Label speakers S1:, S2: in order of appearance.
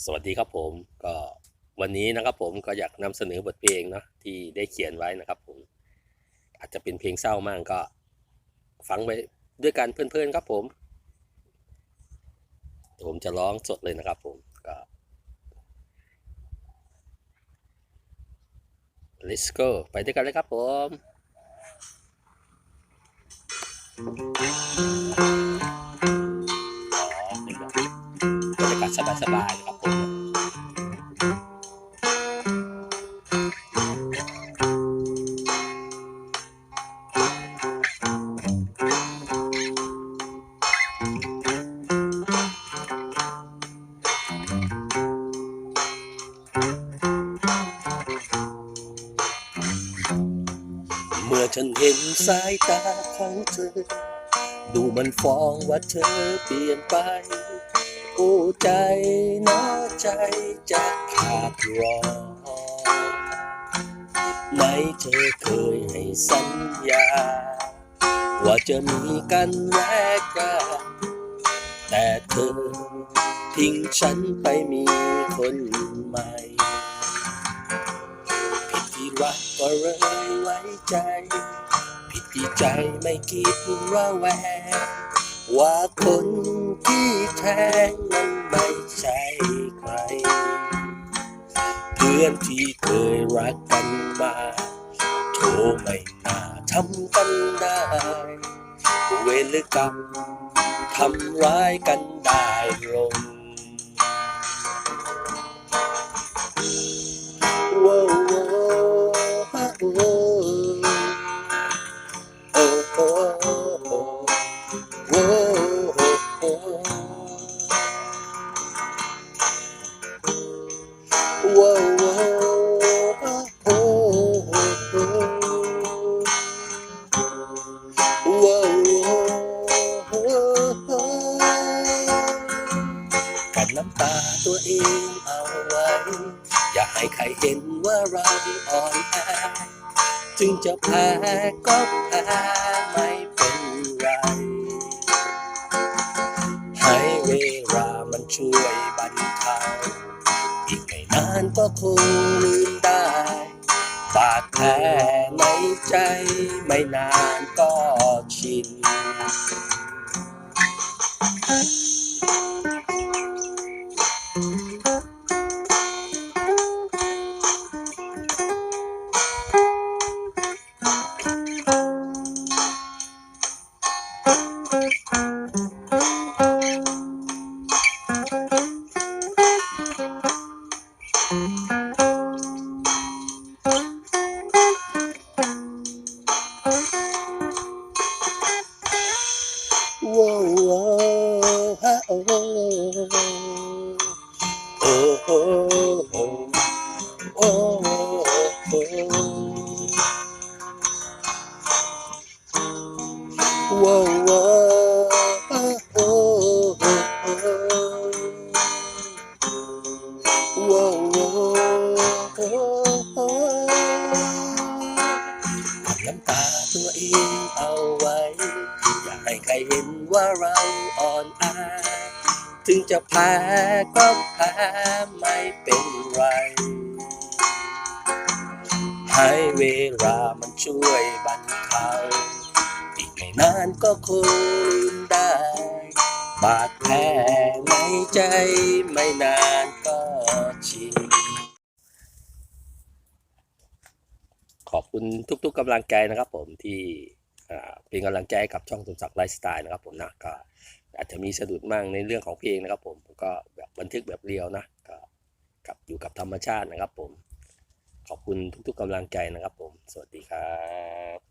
S1: สวัสดีครับผมก็วันนี้นะครับผมก็อยากนำเสนอบทเพลงเนาะที่ได้เขียนไว้นะครับผม อาจจะเป็นเพลงเศร้ามากก็ ฟังไปด้วยกันเพื่อนๆครับผม ผมจะร้องสดเลยนะครับผมก็ let's go ไปด้วยกันเลยครับผมอ๋อ บรรยากาศสบายๆนะครับผมเมื่อฉันเห็นสายตาของเธอ ดูมันฟ้องว่าเธอเปลี่ยนไป โอ้ใจน้อใจจะขาดรอไหนเธอเคยให้สัญญา ว่าจะมีกันแลกกันแต่เธอทิ้งฉันไปมีคนใหม่ผิดที่รักก็เลยไว้ใจ ผิดที่ใจไม่คิดว่าแวงว่าคน แท้นั้นไม่ใช่ใคร เพื่อนที่เคยรักกันมาโทรไม่น่าทำกันได้ เวรกรรมทำร้ายกันได้ลง องเอาไว้ อย่าให้ใครเห็นว่าเราอ่อนแอจึงจะแพ้ก็แพ้ไม่เป็นไร ให้เวลามันช่วยบรรเทาอีกไม่นานก็คงลืมได้บาดแผลในใจไม่นานก็ชินโว้ โว้ฮะโอ้โตัวเองเอาไว้ อย่าให้ใครเห็นว่าเราอ่อนแอถึงจะแพ้ก็แพ้ไม่เป็นไร ให้เวลามันช่วยบรรเทาอีกไม่นานก็คงลืมได้ บาดแผลในใจไม่นานก็ชิน ขอบคุณทุก ๆกำลังใจนะครับ ผมที่เป็นกำลังใจให้กับช่องสมศักดิ์ไลฟ์สไตล์นะครับ ผมนะก็อาจจะมีสะดุดบ้างในเรื่องของเพลงนะครับผมผมก็แบบบันทึกแบบเรียวนะก็กับอยู่กับธรรมชาตินะครับ ผมขอบคุณทุกๆกำลังใจนะครับ ผม สวัสดีครับ